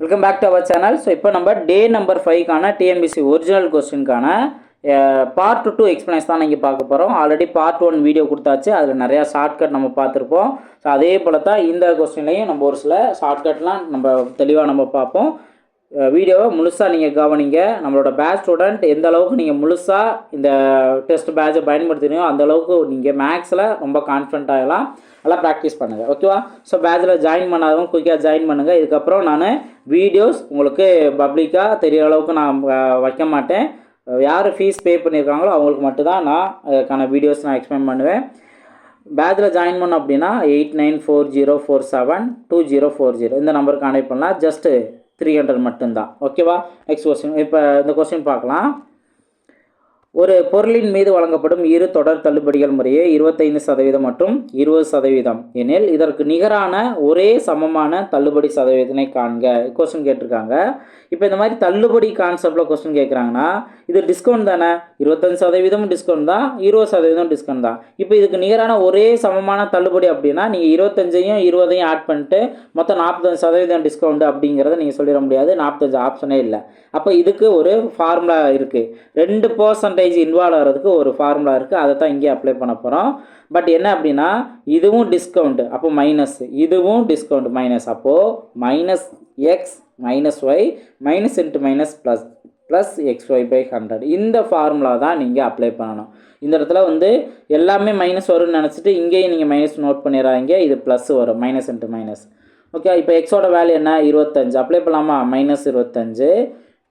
Welcome back to our channel so இப்போ நம்ம day number ஃபைவ்க்கான டிஎம்பிசி ஒரிஜினல் கொஸ்டினுக்கான பார்ட் டூ எக்ஸ்பிளைன்ஸ் தான் நீங்கள் பார்க்க போகிறோம் ஆல்ரெடி பார்ட் ஒன் வீடியோ கொடுத்தாச்சு. அதில் நிறையா ஷார்ட்கட் நம்ம பார்த்துருப்போம். ஸோ அதே போல் தான் இந்த கொஸ்டின்லையும் நம்ம ஒரு சில ஷார்ட்கட்லாம் நம்ம தெளிவாக நம்ம பார்ப்போம். வீடியோவை முழுசாக நீங்கள் கவனிங்க. நம்மளோட பேட்ச் ஸ்டூடெண்ட் எந்த அளவுக்கு நீங்கள் முழுசாக இந்த டெஸ்ட் பேட்சை பயன்படுத்துறீங்களோ அந்த அளவுக்கு நீங்கள் மேக்ஸில் ரொம்ப கான்ஃபிடண்ட் ஆகலாம் நல்லா ப்ராக்டிஸ் பண்ணுங்கள் ஓகேவா ஸோ பேட்சில் ஜாயின் பண்ணாதவங்க குயிக்காக ஜாயின் பண்ணுங்கள் இதுக்கப்புறம் நான் வீடியோஸ் உங்களுக்கு பப்ளிக்காக தெரிகிற அளவுக்கு நான் வைக்க மாட்டேன். யார் ஃபீஸ் பே பண்ணியிருக்காங்களோ அவங்களுக்கு மட்டும்தான் நான் அதுக்கான வீடியோஸ் நான் எக்ஸ்பிளைன் பண்ணுவேன். பேட்சில் ஜாயின் பண்ணோம் அப்படின்னா eight nine four zero four seven two zero four zero இந்த நம்பருக்கு கான்டெக்ட் பண்ணலாம். ஜஸ்ட்டு த்ரீ ஹண்ட்ரட் மட்டும்தான். ஓகேவா நெக்ஸ்ட் கொஸ்டின் இப்போ இந்த கொஸ்டின் பார்க்கலாம். ஒரு பொருளின் மீது வழங்கப்படும் இரு தொடர் தள்ளுபடிகள் முறையே இருபத்தைந்து சதவீதம் மற்றும் இருபது சதவீதம். எனில் இதற்கு நிகரான ஒரே சமமான தள்ளுபடி சதவீதத்தினை காண்க. கொஸ்டின் கேட்டிருக்காங்க. இப்போ இந்த மாதிரி தள்ளுபடி கான்செப்டில் கொஸ்டின் கேட்குறாங்கன்னா இது டிஸ்கவுண்ட் தானே? இருபத்தஞ்சு சதவீதம் டிஸ்கவுண்ட் தான் இருபது சதவீதம் டிஸ்கவுண்ட் தான். இப்போ இதுக்கு நிகரான ஒரே சமமான தள்ளுபடி அப்படின்னா நீங்கள் இருபத்தஞ்சையும் இருபதையும் ஆட் பண்ணிட்டு மொத்தம் நாற்பத்தஞ்சு சதவீதம் டிஸ்கவுண்ட் அப்படிங்கிறத நீங்கள் சொல்லிட முடியாது. நாற்பத்தஞ்சு ஆப்ஷனே இல்லை. அப்போ இதுக்கு ஒரு ஃபார்முலா இருக்குது ரெண்டு பர்சன்டேஜ் இன்வால்வ் ஆகிறதுக்கு ஒரு ஃபார்முலா இருக்குது அதை தான் இங்கே அப்ளை பண்ண போகிறோம் பட் என்ன அப்படின்னா இதுவும் டிஸ்கவுண்ட் அப்போ மைனஸ் இதுவும் டிஸ்கவுண்ட் மைனஸ் அப்போது minus X minus Y minus into minus plus plus X Y by hundred இந்த ஃபார்முலா தான் நீங்கள் அப்ளை பண்ணணும். இந்த இடத்துல வந்து எல்லாமே மைனஸ் வரும்னு நினச்சிட்டு இங்கேயும் நீங்கள் மைனஸ் நோட் பண்ணிடுறாங்க இது ப்ளஸ் வரும். மைனஸ் இன்ட்டு மைனஸ் ஓகே இப்போ எக்ஸோட வேல்யூ என்ன? இருபத்தஞ்சு. அப்ளை பண்ணலாமா? மைனஸ் இருபத்தஞ்சு.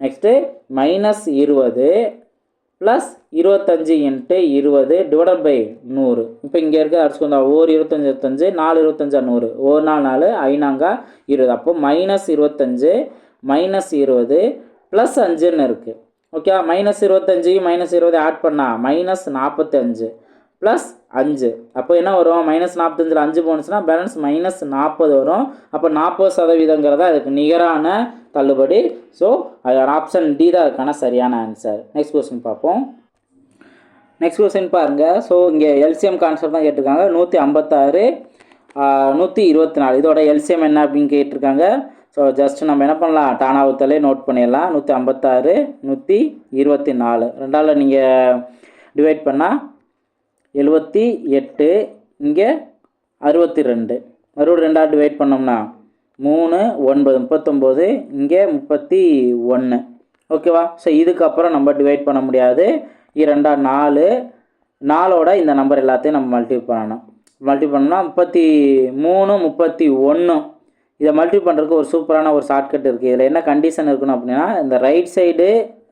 நெக்ஸ்ட்டு மைனஸ் இருபது. ப்ளஸ் இருபத்தஞ்சு இன்ட்டு இருபது டிவைடட் பை நூறு. இப்போ இங்கே இருக்க அடிச்சுக்கோந்தா ஓர் இருபத்தஞ்சு இருபத்தஞ்சு நாலு இருபத்தஞ்சா நூறு. ஒரு நாள் நாலு ஐநாங்கா இருபது. அப்போ மைனஸ் இருபத்தஞ்சு மைனஸ் இருபது ப்ளஸ் அஞ்சுன்னு இருக்குது ஓகே மைனஸ் இருபத்தஞ்சி மைனஸ் இருபது ஆட் பண்ணால் மைனஸ் நாற்பத்தஞ்சு ப்ளஸ் அஞ்சு. அப்போ என்ன வரும்? மைனஸ் நாற்பத்தஞ்சில் அஞ்சு போனுச்சுன்னா பேலன்ஸ் மைனஸ் நாற்பது வரும். அப்போ நாற்பது சதவீதங்கிறதா அதுக்கு நிகரான தள்ளுபடி. ஸோ அதோட ஆப்ஷன் டி தான் அதுக்கான சரியான ஆன்சர் நெக்ஸ்ட் கொஸ்டின் பார்ப்போம். நெக்ஸ்ட் கொஸ்டின் பாருங்கள் ஸோ இங்கே எல்சிஎம் கான்செப்ட் தான் கேட்டிருக்காங்க. நூற்றி ஐம்பத்தாறு நூற்றி இருபத்தி நாலு இதோட எல்சிஎம் என்ன அப்படின்னு கேட்டிருக்காங்க. ஸோ ஜஸ்ட் நம்ம என்ன பண்ணலாம்? டானாவுத்தலே நோட் பண்ணிடலாம். நூற்றி ஐம்பத்தாறு நூற்றி இருபத்தி நாலு ரெண்டாவில் நீங்கள் டிவைட் பண்ணால் எழுபத்தி எட்டு இங்கே அறுபத்தி ரெண்டு. மறுபடியும் ரெண்டாவது டிவைட் பண்ணோம்னா மூணு ஒன்பது முப்பத்தொம்போது இங்கே முப்பத்தி ஒன்று ஓகேவா ஸோ இதுக்கப்புறம் நம்ம டிவைட் பண்ண முடியாது. இரண்டா நாலு. நாலோட இந்த நம்பர் எல்லாத்தையும் நம்ம மல்டி பண்ணணும். மல்டி பண்ணோம்னா முப்பத்தி மூணு முப்பத்தி ஒன்று இதை மல்டி பண்ணுறதுக்கு ஒரு சூப்பரான ஒரு ஷார்ட்கட் இருக்குது இதில் என்ன கண்டிஷன் இருக்கணும் அப்படின்னா இந்த ரைட் சைடு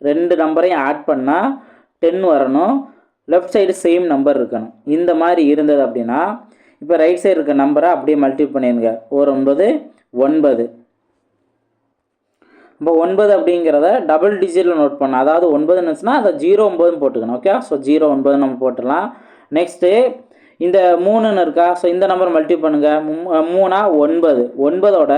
ரெண்டு நம்பரையும் ஆட் பண்ணால் டென் வரணும். லெஃப்ட் சைடு சேம் நம்பர் இருக்கணும். இந்த மாதிரி இருந்தது அப்படின்னா இப்போ ரைட் சைடு இருக்க நம்பரை அப்படியே மல்டி பண்ணிடுங்க. ஒரு ஒன்பது ஒன்பது. இப்போ ஒன்பது அப்படிங்கிறத டபுள் டிஜிட்டில் நோட் பண்ணணும். அதாவது ஒன்பதுன்னு இருந்துச்சுன்னா அதை ஜீரோ ஒன்பதுன்னு போட்டுக்கணும். ஓகே ஸோ ஜீரோ ஒன்பது நம்ம போட்டுடலாம். நெக்ஸ்ட்டு இந்த மூணுன்னு இருக்கா? ஸோ இந்த நம்பர் மல்டி பண்ணுங்கள் மூணா ஒன்பது. ஒன்பதோட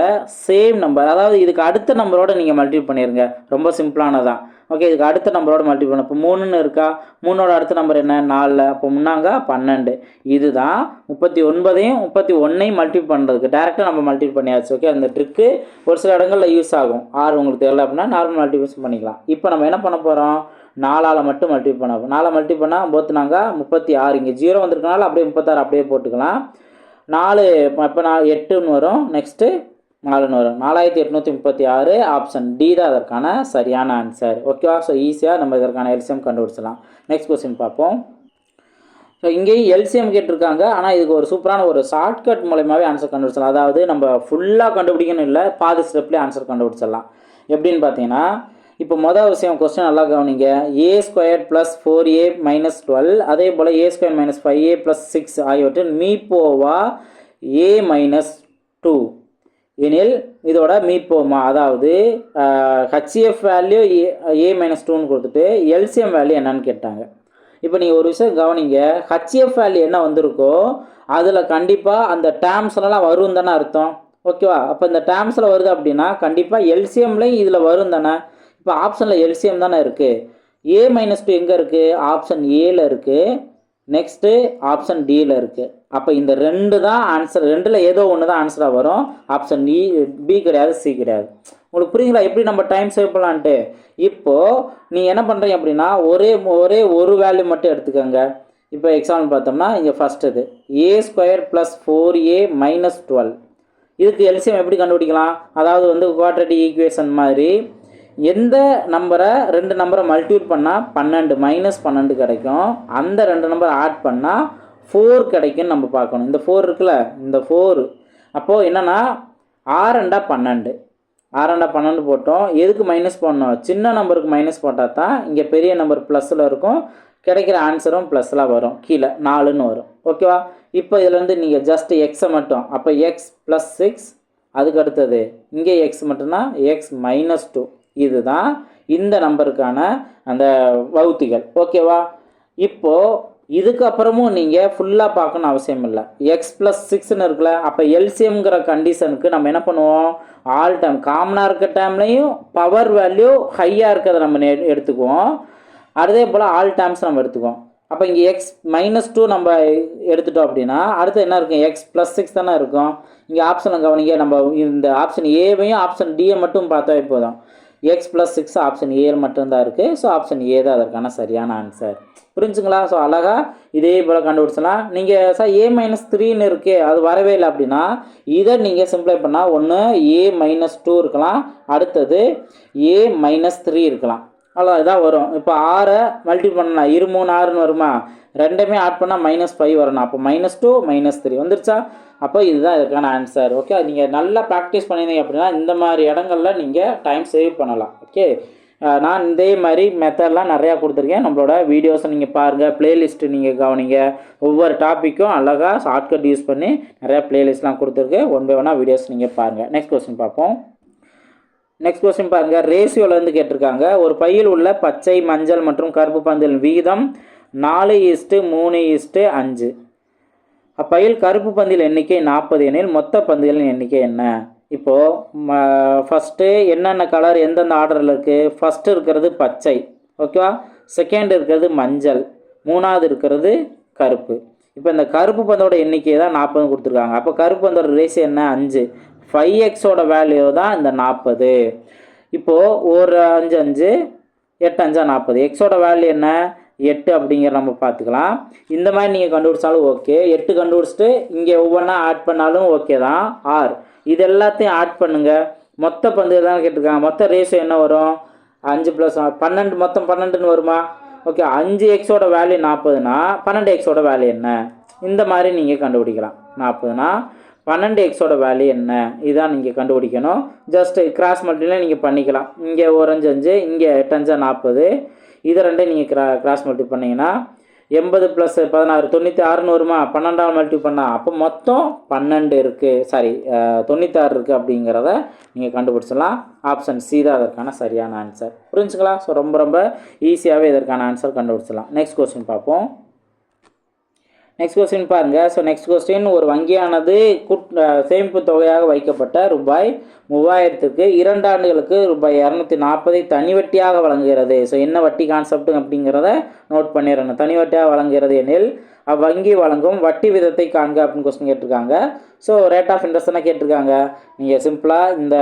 சேம் நம்பர் அதாவது இதுக்கு அடுத்த நம்பரோட நீங்கள் மல்டி பண்ணிடுங்க ரொம்ப சிம்பிளானதான். ஓகே இதுக்கு அடுத்த நம்பரோட மல்டி பண்ண. இப்போ மூணுன்னு இருக்கா? மூணோட அடுத்த நம்பர் என்ன? நாலில் அப்போ முன்னாங்க பன்னெண்டு. இதுதான் முப்பத்தி ஒன்பதையும் முப்பத்தி ஒன்றையும் மல்டி பண்ணுறதுக்கு டேரெக்டாக நம்ம மல்டி பண்ணியாச்சு. ஓகே அந்த ட்ரிக்கு ஒரு சில இடங்களில் யூஸ் ஆகும். ஆறு உங்களுக்கு தெரியல அப்படின்னா நார்மல் மல்டிபிளேஷன் பண்ணிக்கலாம். இப்போ நம்ம என்ன பண்ண போகிறோம் நாலால் மட்டும் மல்டி பண்ண போகிறோம் மல்டி பண்ணால் போத்துனாங்க முப்பத்தி ஆறு. இங்கே ஜீரோ வந்திருக்கனால அப்படியே முப்பத்தாறு அப்படியே போட்டுக்கலாம். நாலு இப்போ நாலு எட்டுன்னு வரும். நெக்ஸ்ட்டு நாலுன்னு வரும். நாலாயிரத்தி எட்நூற்றி முப்பத்தி ஆறு ஆப்ஷன் டி தான் அதற்கான சரியான ஆன்சர் ஓகேவா ஸோ ஈஸியாக நம்ம இதற்கான எல்சிஎம் கண்டுபிடிச்சலாம் நெக்ஸ்ட் கொஸ்டின் பார்ப்போம். ஸோ இங்கேயும் எல்சிஎம் கேட்டிருக்காங்க. ஆனால் இதுக்கு ஒரு சூப்பரான ஒரு ஷார்ட்கட் மூலயமாவே ஆன்சர் கண்டுபிடிச்சலாம் அதாவது நம்ம ஃபுல்லாக கண்டுபிடிக்கணும் இல்லை பாதி ஸ்டெப்லேயே ஆன்சர் கண்டுபிடிச்சிடலாம். எப்படின்னு பார்த்தீங்கன்னா இப்போ மொதல் விஷயம் கொஸ்டின் நல்லா கவனிங்க. A square plus four A minus twelve அதே போல் A square minus five A plus six ஆகியவற்றின் மீப்போவா ஏ மைனஸ் டூ எனில் இதோட மீட்போமா அதாவது HCF value A A minus டூன்னு கொடுத்துட்டு எல்சிஎம் வேல்யூ என்னன்னு கேட்டாங்க. இப்போ நீங்கள் ஒரு விஷயம் கவனிங்க. ஹச்சிஎஃப் வேல்யூ என்ன வந்திருக்கோ அதில் கண்டிப்பாக அந்த டேர்ம்ஸ்லாம் வரும் தானே அர்த்தம். ஓகேவா அப்போ இந்த டேர்ம்ஸில் வருது அப்படின்னா கண்டிப்பாக எல்சிஎம்லேயும் இதில் வரும் தானே. இப்போ ஆப்ஷனில் எல்சிஎம் தானே இருக்குது ஏ மைனஸ் டூ எங்கே இருக்குது ஆப்ஷன் ஏல இருக்குது நெக்ஸ்ட்டு ஆப்ஷன் டியில் இருக்குது அப்போ இந்த ரெண்டு தான் ஆன்சர் ரெண்டில் ஏதோ ஒன்று தான் ஆன்சராக வரும். ஆப்ஷன் இ பி கிடையாது சி கிடையாது. உங்களுக்கு புரியுங்களா எப்படி நம்ம டைம் சேவ் பண்ணலான்ட்டு இப்போது நீங்கள் என்ன பண்ணுறீங்க அப்படின்னா ஒரே ஒரே ஒரு வேல்யூ மட்டும் எடுத்துக்கோங்க. இப்போ எக்ஸாம்பிள் பார்த்தோம்னா இங்கே ஃபஸ்ட் இது. A square plus four A minus twelve இதுக்கு எல்சிஎம் எப்படி கண்டுபிடிக்கலாம்? அதாவது வந்து குவாட்ரடி ஈக்குவேஷன் மாதிரி எந்த நம்பரை ரெண்டு நம்பரை மல்டிபிள் பண்ணால் பன்னெண்டு மைனஸ் பன்னெண்டு கிடைக்கும். அந்த ரெண்டு நம்பரை ஆட் பண்ணால் ஃபோர் கிடைக்கும்னு நம்ம பார்க்கணும். இந்த ஃபோர் இருக்குல்ல? இந்த ஃபோர் அப்போது என்னென்னா ஆறண்டா பன்னெண்டு. ஆறண்டா பன்னெண்டு போட்டோம். எதுக்கு மைனஸ் பண்ணோம்? சின்ன நம்பருக்கு மைனஸ் போட்டால் தான் இங்கே பெரிய நம்பர் ப்ளஸில் இருக்கும். கிடைக்கிற ஆன்சரும் ப்ளஸ்லாம் வரும். கீழே நாலுன்னு வரும். ஓகேவா இப்போ இதுலேருந்து நீங்கள் ஜஸ்ட் எக்ஸை மட்டும். அப்போ எக்ஸ் ப்ளஸ் சிக்ஸ் அதுக்கு அடுத்தது இங்கே எக்ஸ் மட்டும்னா எக்ஸ் மைனஸ் டூ இதுதான் இந்த நம்பருக்கான அந்த வகுத்திகள். ஓகேவா? இப்போது இதுக்கப்புறமும் நீங்கள் ஃபுல்லாக பார்க்கணும் அவசியம் இல்லை. எக்ஸ் ப்ளஸ் சிக்ஸ்னு இருக்குல்ல அப்போ எல்சிஎம்ங்கிற கண்டிஷனுக்கு நம்ம என்ன பண்ணுவோம்? ஆல் டைம் காமனாக இருக்க டைம்லையும் பவர் வேல்யூ ஹையாக இருக்கிறத நம்ம நெ- எடுத்துக்குவோம். அதே போல் ஆல் டைம்ஸ் நம்ம எடுத்துக்குவோம். அப்போ இங்கே எக்ஸ் மைனஸ் டூ நம்ம எடுத்துட்டோம் அப்படின்னா அடுத்து என்ன இருக்கும்? எக்ஸ் ப்ளஸ் சிக்ஸ் தானே இருக்கும். இங்கே ஆப்ஷனை கவனிங்க நம்ம இந்த ஆப்ஷன் ஏவையும் ஆப்ஷன் டியை மட்டும் பார்த்தா போதும் X plus six option A மட்டும்தான் இருக்குது ஸோ ஆப்ஷன் ஏ தான் அதற்கான சரியான ஆன்சர் புரிஞ்சுங்களா? ஸோ அழகாக இதே போல் கண்டுபிடிச்சலாம் நீங்கள் சார் ஏ மைனஸ் த்ரீன்னு இருக்கே அது வரவே இல்லை அப்படின்னா இதை நீங்கள் சிம்ப்ளை பண்ணால் ஒன்று ஏ மைனஸ் டூ இருக்கலாம். அடுத்தது ஏ மைனஸ் த்ரீ இருக்கலாம். அவ்வளோ இதான் வரும். இப்போ ஆறை மல்டி பண்ணலாம் இரு மூணு ஆறுன்னு வருமா? ரெண்டுமே ஆட் பண்ணால் மைனஸ் ஃபைவ் வரணும். அப்போ மைனஸ் டூ மைனஸ் த்ரீ வந்துருச்சா? அப்போ இதுதான் இதுக்கான ஆன்சர் ஓகே நீங்கள் நல்லா ப்ராக்டிஸ் பண்ணியிருந்தீங்க அப்படின்னா இந்த மாதிரி இடங்கள்ல நீங்கள் டைம் சேவ் பண்ணலாம். ஓகே நான் இதே மாதிரி மெத்தட்லாம் நிறையா கொடுத்துருக்கேன். நம்மளோட வீடியோஸை நீங்கள் பாருங்கள் பிளேலிஸ்ட்டு நீங்கள் கவனிங்க. ஒவ்வொரு டாப்பிக்கும் அழகாக ஷார்ட்கட் யூஸ் பண்ணி நிறையா பிளேலிஸ்ட்லாம் கொடுத்துருக்கேன் ஒன் பை ஒன்னாக வீடியோஸ் நீங்கள் பாருங்கள் நெக்ஸ்ட் கொஸ்டின் பார்ப்போம். நெக்ஸ்ட் கொஸ்டின் பாருங்க. ரேஷியோலேருந்து கேட்டிருக்காங்க. ஒரு பையில் உள்ள பச்சை மஞ்சள் மற்றும் கருப்பு பந்தின் விகிதம் நாலு ஈஸ்ட்டு மூணு ஈஸ்ட்டு அஞ்சு. அப்பையில் கருப்பு பந்தில் எண்ணிக்கை நாற்பது எனில் மொத்த பந்துகளின் எண்ணிக்கை என்ன? இப்போது ஃபஸ்ட்டு என்னென்ன கலர் எந்தெந்த ஆர்டரில் இருக்குது ஃபஸ்ட்டு இருக்கிறது பச்சை. ஓகேவா செகண்ட் இருக்கிறது மஞ்சள். மூணாவது இருக்கிறது கருப்பு. இப்போ இந்த கருப்பு பந்தோட எண்ணிக்கை தான் நாற்பது கொடுத்துருக்காங்க. அப்போ கருப்பு பந்தோட ரேஸ் என்ன? அஞ்சு. ஃபைவ் எக்ஸோட வேல்யூ தான் இந்த நாற்பது. இப்போது ஒரு அஞ்சு அஞ்சு எட்டு அஞ்சா நாற்பது. எக்ஸோட வேல்யூ என்ன? எட்டு அப்படிங்கிற நம்ம பார்த்துக்கலாம். இந்த மாதிரி நீங்கள் கண்டுபிடிச்சாலும் ஓகே எட்டு கண்டுபிடிச்சிட்டு இங்கே ஒவ்வொன்றா ஆட் பண்ணாலும் ஓகே தான். ஆர் இது எல்லாத்தையும் ஆட் பண்ணுங்கள் மொத்த பந்து தான் கேட்டிருக்காங்க. மொத்த ரேஷியோ என்ன வரும்? அஞ்சு ப்ளஸ் பன்னெண்டு மொத்தம் பன்னெண்டுன்னு வருமா? ஓகே அஞ்சு எக்ஸோட வேல்யூ நாற்பதுனா பன்னெண்டு எக்ஸோட வேல்யூ என்ன? இந்த மாதிரி நீங்கள் கண்டுபிடிக்கலாம். நாற்பதுனா பன்னெண்டு எக்ஸோட வேல்யூ என்ன? இதான் நீங்கள் கண்டுபிடிக்கணும். ஜஸ்ட் கிராஸ் மல்டிப்ளை நீங்கள் பண்ணிக்கலாம். இங்கே ஒரு அஞ்சு அஞ்சு இங்கே எட்டஞ்சா நாற்பது. இது ரெண்டே நீங்கள் கிரா கிராஸ் மல்டி பண்ணிங்கன்னா எண்பது ப்ளஸ் பதினாறு தொண்ணூற்றி ஆறுன்னு வருமா பன்னெண்டாவது மல்டி பண்ணால் அப்போ மொத்தம் பன்னெண்டு இருக்குது சாரி தொண்ணூத்தாறு இருக்குது அப்படிங்கிறத நீங்கள் கண்டுபிடிச்சலாம் ஆப்ஷன் சி தான் அதற்கான சரியான ஆன்சர் புரிஞ்சுங்களா? ஸோ ரொம்ப ரொம்ப ஈஸியாகவே இதற்கான ஆன்சர் கண்டுபிடிச்சலாம் நெக்ஸ்ட் கொஸ்டின் பார்ப்போம். நெக்ஸ்ட் கொஸ்டின் பாருங்கள் ஸோ நெக்ஸ்ட் கொஸ்டின் ஒரு வங்கியானது குட் சேமிப்பு தொகையாக வைக்கப்பட்ட ரூபாய் மூவாயிரத்துக்கு இரண்டு ஆண்டுகளுக்கு ரூபாய் இரநூத்தி நாற்பதை தனி வட்டியாக வழங்குகிறது. ஸோ என்ன வட்டி கான்செப்ட் அப்படிங்கிறத நோட் பண்ணிடணும். தனி வட்டியாக வழங்குகிறது எனில் அவ்வங்கி வழங்கும் வட்டி விதத்தை காண்க அப்படின்னு கொஸ்டின் கேட்டிருக்காங்க. ஸோ ரேட் ஆஃப் இன்ட்ரெஸ்ட்னா கேட்டிருக்காங்க? நீங்கள் சிம்பிளாக இந்த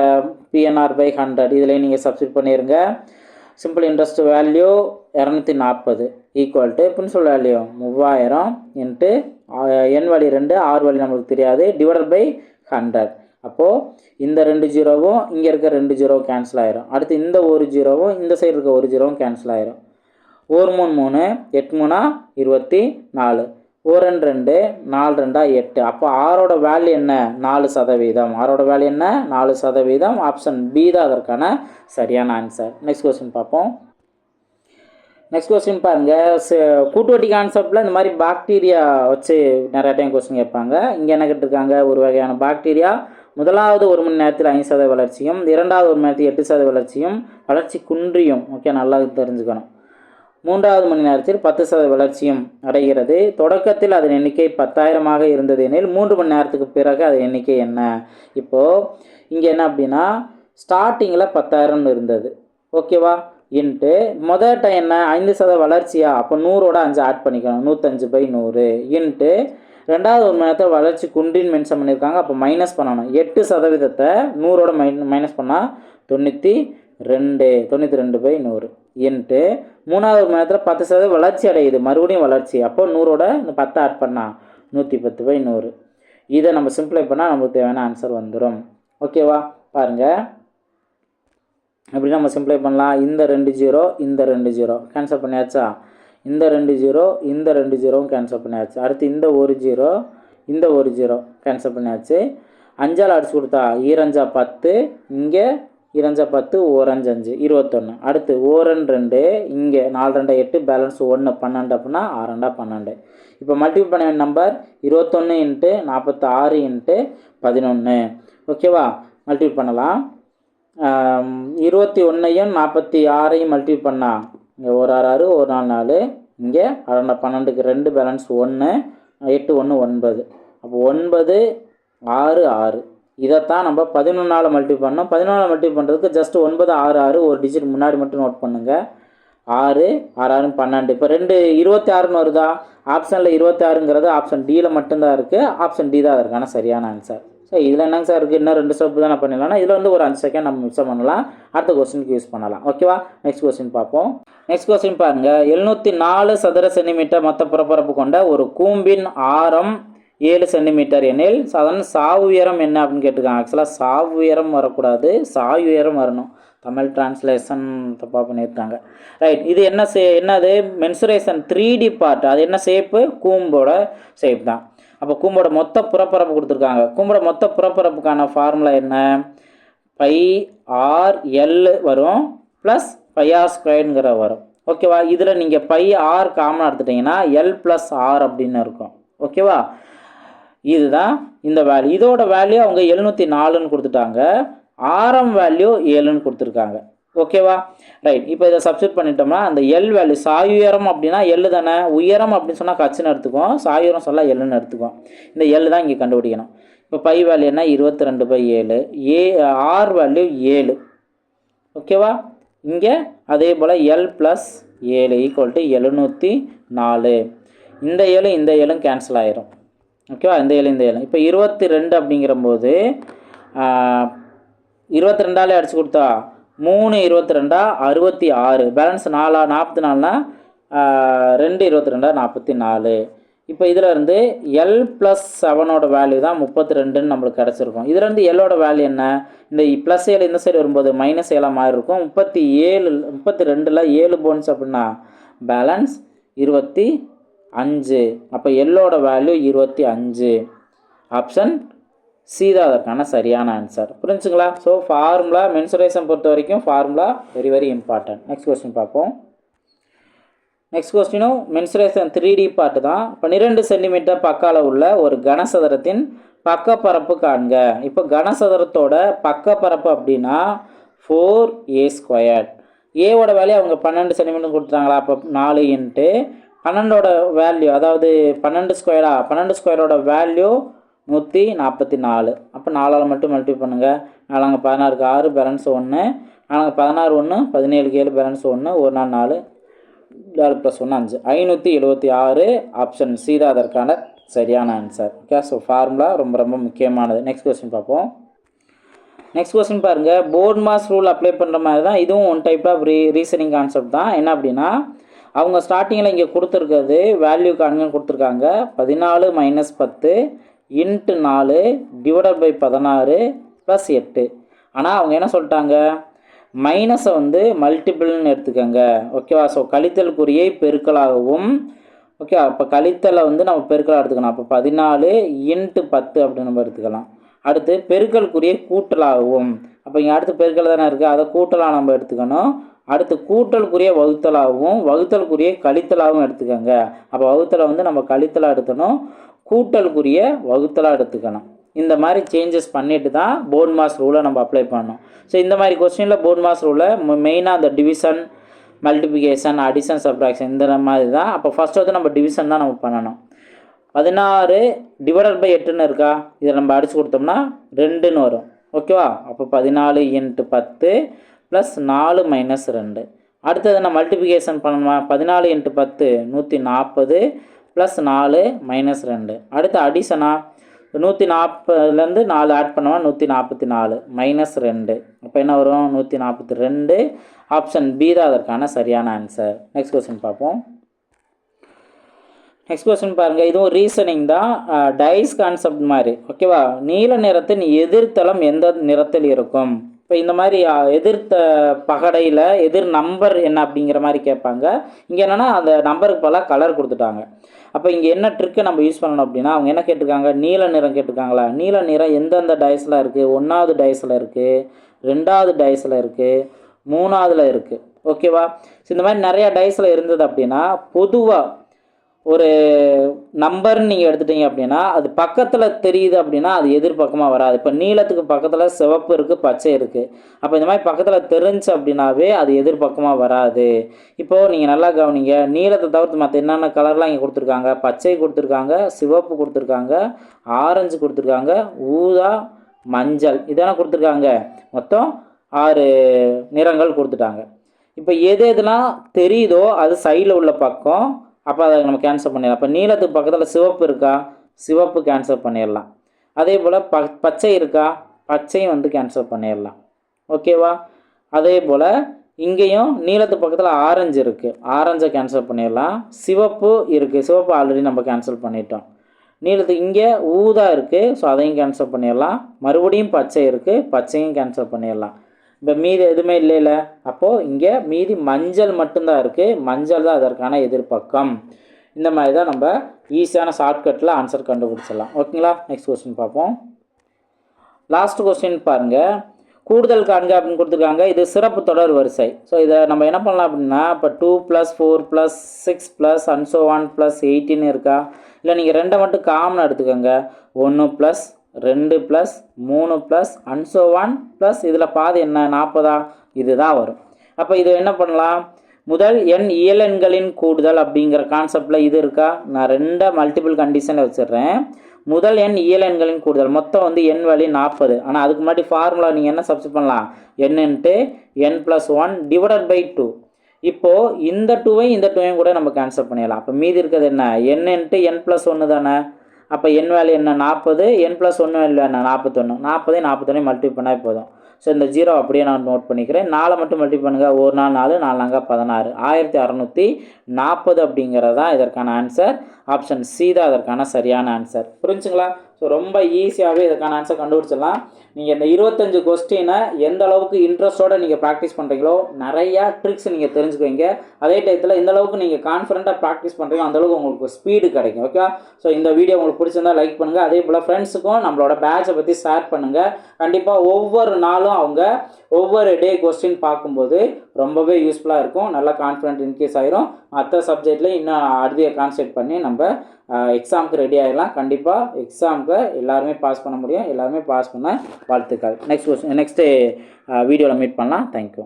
பிஎன்ஆர் பை ஹண்ட்ரட் இதில் நீங்கள் சப்ஸ்டிட் பண்ணிடுங்க சிம்பிள் இன்ட்ரெஸ்ட் வேல்யூ இரநூத்தி நாற்பது. ஈக்குவல் டு பிரின்சிபல் வேல்யூ மூவாயிரம் இன்ட்டு என் வழி ரெண்டு ஆறு வழி நம்மளுக்கு தெரியாது. டிவைடட் பை ஹண்ட்ரட் அப்போது இந்த ரெண்டு ஜீரோவும் இங்கே இருக்க ரெண்டு ஜீரோவும் கேன்சல் ஆயிரும். அடுத்து இந்த ஒரு ஜீரோவும் இந்த சைடு இருக்க ஒரு ஜீரோவும் கேன்சல் ஆயிரும். ஒரு மூணு மூணு எட்டு மூணா இருபத்தி நாலு. ஒரு ரெண்டு ரெண்டு நாலு ரெண்டா எட்டு. அப்போ ஆரோட வேல்யூ என்ன? நாலு சதவீதம். ஆரோட வேல்யூ என்ன? நாலு சதவீதம். ஆப்ஷன் பி தான் அதற்கான சரியான ஆன்சர் நெக்ஸ்ட் கொஸ்டின் பார்ப்போம். நெக்ஸ்ட் கொஸ்டின் பாருங்கள் கூட்டுவட்டி கான்செப்டில் இந்த மாதிரி பாக்டீரியா வச்சு நிறையா டைம் கொஸ்டின் கேட்பாங்க. இங்கே என்ன கேட்டிருக்காங்க? ஒரு வகையான பாக்டீரியா முதலாவது ஒரு மணி நேரத்தில் ஐந்து சதவீத வளர்ச்சியும் இரண்டாவது ஒரு மணி நேரத்தில் எட்டு சதவீத வளர்ச்சியும் வளர்ச்சி குன்றியும். ஓகே நல்லா தெரிஞ்சுக்கணும். மூன்றாவது மணி நேரத்தில் பத்து சதவீத வளர்ச்சியும் அடைகிறது. தொடக்கத்தில் அதன் எண்ணிக்கை பத்தாயிரமாக இருந்தது எனில் மூன்று மணி நேரத்துக்கு பிறகு அதன் எண்ணிக்கை என்ன? இப்போது இங்கே என்ன அப்படின்னா ஸ்டார்டிங்கில் பத்தாயிரம்னு இருந்தது. ஓகேவா இன்ட்டு முதல் டைம் என்ன? ஐந்து சத வளர்ச்சியா? அப்போ நூறோட அஞ்சு ஆட் பண்ணிக்கணும். நூற்றஞ்சு பை நூறு. இன்ட்டு ரெண்டாவது ஒரு மணி நேரத்தில் வளர்ச்சி குன்றின் மென்ஷன் பண்ணியிருக்காங்க அப்போ மைனஸ் பண்ணணும். எட்டு சதவீதத்தை நூறோட மைன் மைனஸ் பண்ணால் தொண்ணூற்றி ரெண்டு. தொண்ணூற்றி ரெண்டு பை நூறு. இன்ட்டு மூணாவது ஒரு மணி நேரத்தில் பத்து சதவீதம் வளர்ச்சி அடையுது. மறுபடியும் வளர்ச்சி. அப்போ நூறோட இந்த பத்தை ஆட் பண்ணால் நூற்றி பத்து பை நூறு. இதை நம்ம சிம்பிளை பண்ணால் நமக்கு தேவையான ஆன்சர் வந்துடும் ஓகேவா பாருங்கள் எப்படி நம்ம சிம்ப்ளை பண்ணலாம். இந்த ரெண்டு ஜீரோ இந்த ரெண்டு ஜீரோ கேன்சல் பண்ணியாச்சா? இந்த ரெண்டு ஜீரோ இந்த ரெண்டு ஜீரோவும் கேன்சல் பண்ணியாச்சு. அடுத்து இந்த ஒரு ஜீரோ இந்த ஒரு ஜீரோ கேன்சல் பண்ணியாச்சு. அஞ்சால் அடிச்சு கொடுத்தா ஈரஞ்சா பத்து இங்கே ஈரஞ்சா பத்து ஓரஞ்சு அஞ்சு இருபத்தொன்று அடுத்து ஓரன் ரெண்டு இங்கே நாலு ரெண்டா எட்டு பேலன்ஸ் ஒன்று பன்னெண்டு அப்படின்னா ஆறண்டா பன்னெண்டு. இப்போ மல்டிபிள் பண்ண வேண்டிய நம்பர் இருபத்தொன்று இன்ட்டு நாற்பத்தாறு இன்ட்டு பதினொன்று ஓகேவா மல்டிபிள் பண்ணலாம். இருபத்தி ஒன்றையும் நாற்பத்தி ஆறையும் மல்டிபிள் பண்ணா. இங்கே ஒரு ஆறு ஆறு ஒரு நாலு நாலு. இங்கே அரை பன்னெண்டுக்கு ரெண்டு பேலன்ஸ் ஒன்று எட்டு ஒன்று ஒன்பது. அப்போ ஒன்பது ஆறு ஆறு. இதைத்தான் நம்ம பதினொன்றால் மல்டிபிள் பண்ணோம். பதினொன்றால் மல்டிபிள் பண்ணுறதுக்கு ஜஸ்ட் ஒன்பது ஆறு ஆறு ஒரு டிஜிட் முன்னாடி மட்டும் நோட் பண்ணுங்கள் ஆறு ஆறு ஆறு பன்னெண்டு. இப்போ ரெண்டு இருபத்தி ஆறுன்னு வருதா? ஆப்ஷனில் இருபத்தி ஆறுங்கிறது ஆப்ஷன் டியில் மட்டும்தான் இருக்குது ஆப்ஷன் டி தான் அதற்கான சரியான ஆன்சர் ஸோ இதில் என்னங்க சார் இருக்குது இன்னும் ரெண்டு ஸ்டெப் தான் பண்ணிடலாம்னா இதில் வந்து ஒரு அஞ்சு செகண்ட் நம்ம மிச்சம் பண்ணலாம். அடுத்த கொஸ்டினுக்கு யூஸ் பண்ணலாம். ஓகேவா நெக்ஸ்ட் கொஸ்டின் பார்ப்போம். நெக்ஸ்ட் கொஸ்டின் பாருங்கள் எழுநூற்றி நாலு சதுர சென்டிமீட்டர் மொத்த புறப்பரப்பு கொண்ட ஒரு கூம்பின் ஆரம் ஏழு சென்டிமீட்டர் எனில் சாதாரண சாவு உயரம் என்ன அப்படின்னு கேட்டிருக்காங்க. ஆக்சுவலாக சாவு உயரம் வரக்கூடாது சாய் உயரம் வரணும். தமிழ் டிரான்ஸ்லேஷன் தப்பாக பண்ணியிருக்காங்க. ரைட் இது என்ன சே என்னது? மென்சுரேஷன் த்ரீ டி பார்ட் அது என்ன ஷேப்பு கூம்போட ஷேப் தான். அப்போ கூம்போட மொத்த புறப்பரப்பு கொடுத்துருக்காங்க. கூம்போட மொத்த புறப்பரப்புக்கான ஃபார்முலா என்ன? பை ஆர் எல் வரும் ப்ளஸ் பை ஆர் ஸ்கொயருங்கிற வரும். ஓகேவா இதில் நீங்கள் பை ஆர் காமனாக எடுத்துட்டிங்கன்னா எல் ப்ளஸ் ஆர் அப்படின்னு இருக்கும். ஓகேவா இதுதான் இந்த வேல்யூ இதோட வேல்யூ அவங்க எழுநூற்றி நாலுன்னு கொடுத்துட்டாங்க. ஆரம் வேல்யூ ஏழுன்னு கொடுத்துருக்காங்க. ஓகேவா? ரைட் இப்போ இதை சப்ஸ்டியூட் பண்ணிட்டோம்னா அந்த எல் வேல்யூ சாய் உயரம் அப்படின்னா எள்ளு தானே? உயரம் அப்படின்னு சொன்னால் கச்சுன்னு எடுத்துக்குவோம். சாய் உயரம் சொல்ல எள்ளுன்னு எடுத்துக்குவோம். இந்த எள்ளு தான் இங்கே கண்டுபிடிக்கணும். இப்போ பை வேல்யூ என்ன? இருபத்தி ரெண்டு பை ஏழு. ஏ ஆர் வேல்யூ ஏழு. ஓகேவா? இங்கே அதே போல் எல் ப்ளஸ் ஏழு ஈக்குவல் டு எழுநூற்றி நாலு இந்த ஏழு இந்த ஏழும் கேன்சல் ஆயிரும். ஓகேவா? இந்த ஏழு இந்த ஏழு இப்போ இருபத்தி ரெண்டு அப்படிங்கிறம்போது இருபத்தி ரெண்டாலே அடிச்சு கொடுத்தா மூணு இருபத்தி ரெண்டா அறுபத்தி ஆறு. பேலன்ஸ் நாலா நாற்பத்தி நாலுனா ரெண்டு இருபத்தி ரெண்டா நாற்பத்தி நாலு. இப்போ இதில் இருந்து எல் ப்ளஸ் செவனோட வேல்யூ தான் முப்பத்தி ரெண்டுன்னு நம்மளுக்கு கிடச்சிருக்கும். இதுலேருந்து எல்லோட வேல்யூ என்ன? இந்த ப்ளஸ் ஏழு இந்த சைடு வரும்போது மைனஸ் ஏழாக மாறி இருக்கும். முப்பத்தி ஏழு முப்பத்தி ரெண்டில் ஏழு போன்ஸ் அப்படின்னா பேலன்ஸ் இருபத்தி அஞ்சு. அப்போ எல்லோட வேல்யூ இருபத்தி அஞ்சு. ஆப்ஷன் சி தான் அதற்கான சரியான ஆன்சர் புரிஞ்சுங்களா? ஸோ ஃபார்முலா மென்சுரேஷன் பொறுத்த வரைக்கும் formula very very important next question பார்ப்போம். நெக்ஸ்ட் கொஸ்டினும் மென்சுரேஷன் த்ரீ டி பார்ட் தான். பன்னிரெண்டு சென்டிமீட்டர் பக்கால உள்ள ஒரு கனசதுரத்தின் பக்கப்பரப்பு காண்க. இப்போ கனசதுரத்தோட பக்கப்பரப்பு அப்படின்னா ஃபோர் ஏ ஸ்கொயர் ஏவோட வேல்யூ அவங்க பன்னெண்டு சென்டிமீட்டர் கொடுத்துட்டாங்களா? அப்போ நாலு இன்ட்டு பன்னெண்டோட வேல்யூ அதாவது பன்னெண்டு ஸ்கொயரா பன்னெண்டு ஸ்கொயரோட வேல்யூ நூற்றி நாற்பத்தி நாலு. அப்போ நாலால் மட்டும் மல்டிபிள் பண்ணுங்கள் நாலாங்க பதினாறுக்கு ஆறு பேலன்ஸ் ஒன்று நாலாங்க பதினாறு ஒன்று பதினேழுக்கு ஏழு பேலன்ஸ் ஒன்று ஒரு நாள் நாலு நாலு ப்ளஸ் ஒன்று அஞ்சு. ஐநூற்றி எழுபத்தி ஆறு ஆப்ஷன் சி தான் அதற்கான சரியான ஆன்சர் ஓகே ஸோ ஃபார்முலா ரொம்ப ரொம்ப முக்கியமானது. நெக்ஸ்ட் கொஸ்டின் பார்ப்போம். நெக்ஸ்ட் கொஸ்டின் பாருங்கள் போர்ட் மாஸ் ரூல் அப்ளை பண்ணுற மாதிரி தான் இதுவும் one type of re reasoning concept தான். என்ன அப்படின்னா அவங்க ஸ்டார்டிங்கில் இங்கே கொடுத்துருக்கிறது வேல்யூ காணுங்கன்னு கொடுத்துருக்காங்க. பதினாலு மைனஸ் பத்து இன்ட்டு நாலு டிவைடட் பை பதினாறு ப்ளஸ் எட்டு. ஆனால் அவங்க என்ன சொல்லிட்டாங்க? மைனஸை வந்து மல்டிபிள்னு எடுத்துக்கோங்க. ஓகேவா ஸோ கழித்தலுக்குரியை பெருக்கலாகவும் ஓகே அப்போ கழித்தலை வந்து நம்ம பெருக்கலாக எடுத்துக்கணும் அப்போ பதினாலு இன்ட்டு பத்து அப்படின்னு நம்ம எடுத்துக்கலாம். அடுத்து பெருக்கலுக்குரிய கூட்டலாகவும். அப்போ இங்கே அடுத்து பெருக்கல் தானே இருக்குது அதை கூட்டலாக நம்ம எடுத்துக்கணும். அடுத்து கூட்டலுக்குரிய வகுத்தலாகவும் வகுத்தலுக்குரிய கழித்தலாகவும் எடுத்துக்கோங்க. அப்போ வகுத்தலை வந்து நம்ம கழித்தலாக எடுக்கணும் கூட்டலுக்குரிய வகுத்தலாக எடுத்துக்கணும். இந்த மாதிரி சேஞ்சஸ் பண்ணிட்டு தான் போர்ட் மாஸ் ரூலை நம்ம அப்ளை பண்ணணும். ஸோ இந்த மாதிரி கொஸ்டினில் போர்ட் மாஸ் ரூலை மெயினாக அந்த டிவிஷன் மல்டிபிகேஷன் அடிஷன் சப்ராக்ஷன் இந்த மாதிரி தான். அப்போ ஃபஸ்ட் வந்து நம்ம டிவிஷன் தான் நம்ம பண்ணணும். பதினாறு டிவைடட் பை எட்டுன்னு இருக்கா? இதை நம்ம அடித்து கொடுத்தோம்னா ரெண்டுன்னு வரும். ஓகேவா அப்போ பதினாலு இன்ட்டு பத்து ப்ளஸ் நாலு மைனஸ் ரெண்டு. அடுத்தது நான் மல்டிப்ளிகேஷன் பண்ணணுமா? பதினாலு இன்ட்டு பத்து நூற்றி நாற்பது ப்ளஸ் நாலு மைனஸ் ரெண்டு. அடுத்து அடிஷனாக நூற்றி நாற்பதுலேருந்து நாலு ஆட் பண்ணுவா நூற்றி நாற்பத்தி நாலு மைனஸ் ரெண்டு. அப்போ என்ன வரும்? நூற்றி நாற்பத்தி ரெண்டு ஆப்ஷன் பி தான் அதற்கான சரியான ஆன்சர் நெக்ஸ்ட் கொஸ்டின் பார்ப்போம். நெக்ஸ்ட் கொஸ்டின் பாருங்கள் இதுவும் ரீசனிங் தான். டைஸ் கான்செப்ட் மாதிரி. ஓகேவா நீல நிறத்தின் எதிர்த்தளம் எந்த நிறத்தில் இருக்கும்? இப்போ இந்த மாதிரி எதிர்த்த பகடையில் எதிர் நம்பர் என்ன அப்படிங்கிற மாதிரி கேட்பாங்க. இங்கே என்னென்னா அந்த நம்பருக்கு பல கலர் கொடுத்துட்டாங்க. அப்போ இங்கே என்ன ட்ரிக்கை நம்ம யூஸ் பண்ணணும் அப்படின்னா அவங்க என்ன கேட்டிருக்காங்க? நீல நிறம் கேட்டிருக்காங்களா? நீல நிறம் எந்தெந்த டைஸில் இருக்குது ஒன்றாவது டைஸில் இருக்குது ரெண்டாவது டைஸில் இருக்குது மூணாவதில் இருக்குது ஓகேவா ஸோ இந்த மாதிரி நிறையா டைஸில் இருந்தது அப்படின்னா பொதுவாக ஒரு நம்பர்னு நீங்கள் எடுத்துட்டீங்க அப்படின்னா அது பக்கத்தில் தெரியுது அப்படின்னா அது எதிர்பக்கமாக வராது. இப்போ நீளத்துக்கு பக்கத்தில் சிவப்பு இருக்குது பச்சை இருக்குது அப்போ இந்த மாதிரி பக்கத்தில் தெரிஞ்சு அப்படின்னாவே அது எதிர்பக்கமாக வராது. இப்போது நீங்கள் நல்லா கவனிங்க நீளத்தை தவிர்த்து மற்ற என்னென்ன கலர்லாம் இங்கே கொடுத்துருக்காங்க? பச்சை கொடுத்துருக்காங்க சிவப்பு கொடுத்துருக்காங்க ஆரஞ்சு கொடுத்துருக்காங்க ஊதா மஞ்சள். இதெல்லாம் கொடுத்துருக்காங்க. மொத்தம் ஆறு நிறங்கள் கொடுத்துட்டாங்க. இப்போ எது எதுலாம் தெரியுதோ அது சைடில் உள்ள பக்கம் அப்போ அதை நம்ம கேன்சல் பண்ணிடலாம். இப்போ நீளத்துக்கு பக்கத்தில் சிவப்பு இருக்கா? சிவப்பு கேன்சல் பண்ணிடலாம். அதே போல் ப பச்சை இருக்கா? பச்சையும் வந்து கேன்சல் பண்ணிடலாம். ஓகேவா அதே போல் இங்கேயும் நீளத்துக்கு பக்கத்தில் ஆரஞ்சு இருக்குது ஆரஞ்சை கேன்சல் பண்ணிடலாம். சிவப்பு இருக்குது சிவப்பு ஆல்ரெடி நம்ம கேன்சல் பண்ணிட்டோம். நீளத்துக்கு இங்கே ஊதா இருக்குது ஸோ அதையும் கேன்சல் பண்ணிடலாம். மறுபடியும் பச்சை இருக்குது பச்சையும் கேன்சல் பண்ணிடலாம். இப்போ மீதி எதுவுமே இல்லைல்ல அப்போது இங்கே மீதி மஞ்சள் மட்டும்தான் இருக்குது மஞ்சள் தான் அதற்கான எதிர்பக்கம் இந்த மாதிரி தான் நம்ம ஈஸியான ஷார்ட்கட்டில் ஆன்சர் கண்டுபிடிச்சிடலாம். ஓகேங்களா நெக்ஸ்ட் கொஸ்டின் பார்ப்போம். லாஸ்ட் கொஸ்டின் பாருங்கள் கூடுதல் காண்க அப்படின்னு கொடுத்துருக்காங்க. இது சிறப்பு தொடர் வரிசை. ஸோ இதை நம்ம என்ன பண்ணலாம் அப்படின்னா இப்போ two plus four plus six plus அன்சோ one plus எயிட்டின்னு இருக்கா? இல்லை நீங்கள் ரெண்டை மட்டும் காமன் எடுத்துக்கோங்க. ஒன்று ப்ளஸ் ரெண்டு ப்ளஸ் மூணு ப்ளஸ் அன்சோ ஒன் ப்ளஸ் இதில் பாதி என்ன? நாற்பதா? இதுதான் வரும். அப்போ இது என்ன பண்ணலாம்? முதல் எண் இயலெண்களின் கூடுதல் அப்படிங்கிற கான்செப்டில் இது இருக்கா? நான் ரெண்டை மல்டிபிள் கண்டிஷனில் வச்சிடுறேன். முதல் எண் இயலெண்களின் கூடுதல். மொத்தம் வந்து எண் வழி நாற்பது. ஆனால் அதுக்கு முன்னாடி ஃபார்முலா நீங்கள் என்ன சப்ஸ்ட் பண்ணலாம்? என்னன்ட்டு n plus one divided by two இப்போது இந்த டூவையும் இந்த டூவையும் கூட நம்ம கேன்சல் பண்ணிடலாம். அப்போ மீதி இருக்கிறது என்ன? என்னன்ட்டு என் ப்ளஸ் ஒன்று தானே? அப்போ என் வேல்யூ என்ன? நாற்பது. என் ப்ளஸ் ஒன்று வேல்யூ என்ன? நாற்பத்தொன்று நாற்பதே நாற்பத்தொன்னே மல்டிப்ளை பண்ணால் போதும். ஸோ இந்த ஜீரோ அப்படியே நான் நோட் பண்ணிக்கிறேன். நாலு மட்டும் மல்டி பண்ணுங்கள் ஒரு நாள் நாலு நாலு பதினாறு. ஆயிரத்தி அறநூற்றி நாற்பது அப்படிங்கிறது தான் இதற்கான ஆன்சர் ஆப்ஷன் சி தான் அதற்கான சரியான ஆன்சர் புரிஞ்சுங்களா? ஸோ ரொம்ப ஈஸியாகவே இதுக்கான ஆன்சர் கண்டுபிடிச்சிடலாம். நீங்கள் இந்த இருபத்தஞ்சு கொஸ்டினை எந்த அளவுக்கு இன்ட்ரெஸ்ட்டோட நீங்கள் ப்ராக்டிஸ் பண்ணுறீங்களோ நிறையா ட்ரிக்ஸ் நீங்கள் தெரிஞ்சுக்குவீங்க. அதே டயத்தில் எந்த அளவுக்கு நீங்கள் கான்ஃபிடண்ட்டாக ப்ராக்டிஸ் பண்ணுறீங்களோ அந்த அளவுக்கு உங்களுக்கு ஸ்பீடு கிடைக்கும் ஓகே ஸோ இந்த வீடியோ உங்களுக்கு பிடிச்சிருந்தா லைக் பண்ணுங்கள் அதே போல் ஃப்ரெண்ட்ஸுக்கும் நம்மளோட பேட்சை பற்றி ஷேர் பண்ணுங்கள் கண்டிப்பாக ஒவ்வொரு நாளும் அவங்க ஒவ்வொரு டே கொஸ்டின் பார்க்கும்போது ரொம்பவே யூஸ்ஃபுல்லாக இருக்கும். நல்லா கான்ஃபிடென்ட் இன்க்ரீஸ் ஆயிரும். மற்ற சப்ஜெக்ட்லேயும் இன்னும் அடுத்த கான்சென்ட் பண்ணி நம்ம எக்ஸாமுக்கு ரெடி ஆகிடலாம் கண்டிப்பாக எக்ஸாமுக்கு எல்லாருமே பாஸ் பண்ண முடியும். எல்லாருமே பாஸ் பண்ண வாழ்த்துக்கள். நெக்ஸ்ட் கொஸ்டின் நெக்ஸ்ட்டு வீடியோவில் மீட் பண்ணலாம். Thank you